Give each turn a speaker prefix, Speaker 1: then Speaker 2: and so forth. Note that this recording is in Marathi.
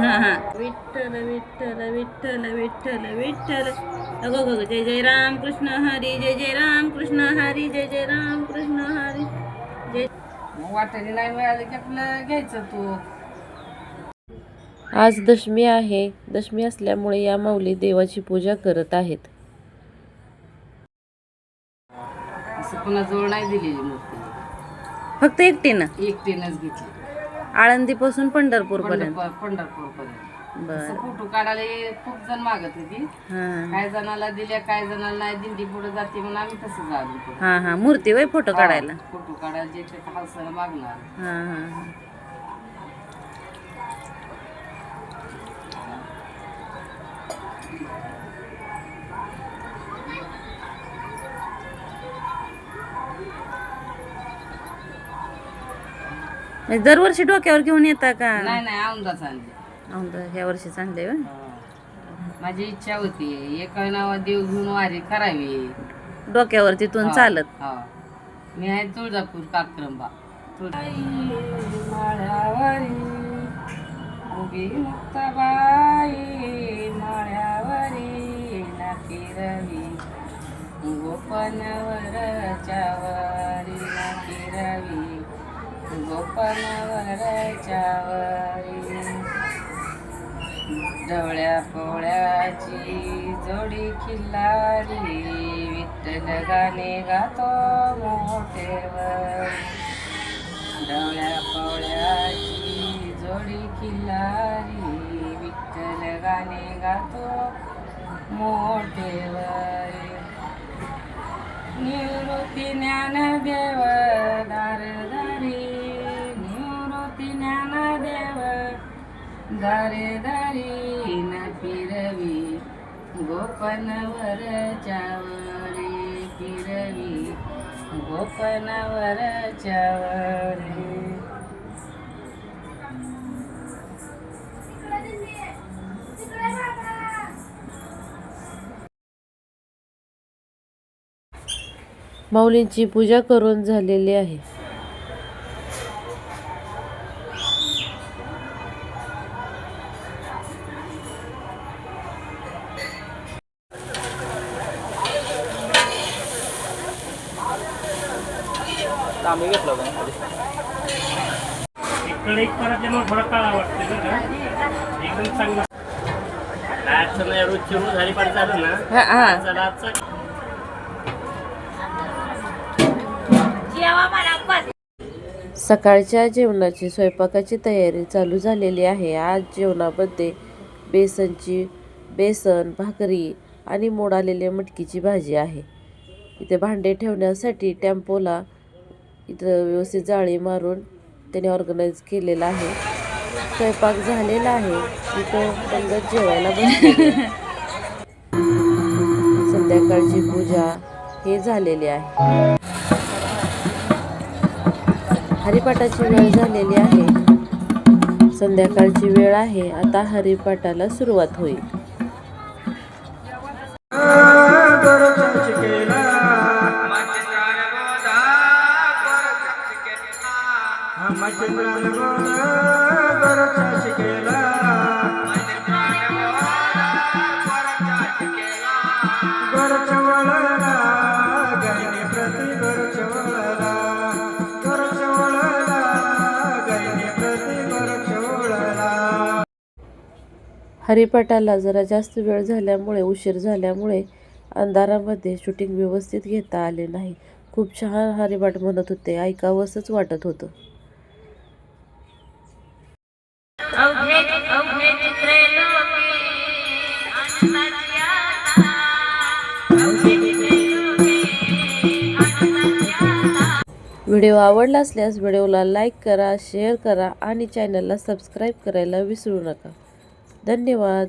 Speaker 1: हा हा विठ्ठल विठ्ठल विठ्ठल विठ्ठल विठ्ठल. अगो गो जय जय राम कृष्ण हरी जय जय राम कृष्ण हरी जय जय राम कृष्ण हरी. जय.
Speaker 2: मग वाटाणे नाही मिळाले की आपलं घ्यायचं तू.
Speaker 3: आज दशमी आहे. दशमी असल्यामुळे या माऊली देवाची पूजा करत आहेत.
Speaker 2: नाही दिलेली मूर्ती.
Speaker 1: फक्त एकटीनं?
Speaker 2: एकटीनंच घेतली.
Speaker 1: आळंदीपासून पंढरपूर पर्यंत?
Speaker 2: पंढरपूर पर्यंत. फोटो काढायला ये- खूप जण मागत होती.
Speaker 1: हा.
Speaker 2: काय जणाला दिल्या काय जणाला नाही दिंडी पुढे जाते म्हणून आम्ही तसं झालो
Speaker 1: हा हा. मूर्ती वय फोटो काढायला?
Speaker 2: फोटो काढायला जे ते हौसाला मागणार.
Speaker 1: म्हणजे दरवर्षी डोक्यावर घेऊन येता का?
Speaker 2: नाही नाही औंदाच आणली
Speaker 1: औंध ह्या वर्षी चांगले होय?
Speaker 2: माझी इच्छा होती एका नावा देव घेऊन वारी करावी.
Speaker 1: डोक्यावर तिथून
Speaker 2: हा,
Speaker 1: चालत.
Speaker 2: हा. मी आहे तुळजापूर काक्रंबा. माळ्यावरी उभी मुक्ताबाई माळ्यावरी नाकी रवी. गोपनवरच्या वारी नाकी रवी. गोपनवरच्या ढवळ्या पोळ्याची जोडी खिल्लारी विठ्ठल गाणे गातो मोठेवर. ढवळ्या पोळ्याची जोडी खिल्लारी विठ्ठल गाणे गातो मोठेवर. निवृत्ती ज्ञानदेव दारदारी दारे दारी न फिरवी गोपनवर चावरे फिरवी गोपनवर चावरे.
Speaker 3: माऊलींची पूजा करून झालेली आहे.
Speaker 4: इकडे एक परत जन्म थोडा काळा वाटते एकदम चांगला. नाही रोज झालं ना.
Speaker 1: हा हा.
Speaker 4: चला आजचा
Speaker 3: सकाळच्या जेवणाची स्वयंपाकाची तयारी चालू झालेली आहे. आज जेवणामध्ये बेसनची बेसन भाकरी आणि मोड आलेल्या मटकीची भाजी आहे. इथे भांडे ठेवण्यासाठी टेम्पोला इथं व्यवस्थित जाळी मारून त्याने ऑर्गनाईज केलेला आहे. स्वयंपाक झालेला आहे. इथं पंगत जेवायला बसलेली संध्याकाळची पूजा हे झालेली आहे. हरिपाठाची वेळ झालेली आहे. संध्याकाळची वेळ आहे. आता हरिपाठाला सुरुवात होईल. हरिपाठाला जरा जास्त वेळ झाल्यामुळे उशीर झाल्यामुळे अंधारामध्ये शूटिंग व्यवस्थित घेता आले नाही. खूप छान हरिपाठ म्हणत होते. ऐकावंसंच वाटत होतं. व्हिडिओ आवडला असल्यास व्हिडिओला लाईक करा शेअर करा आणि चॅनलला सबस्क्राईब करायला विसरू नका. धन्यवाद.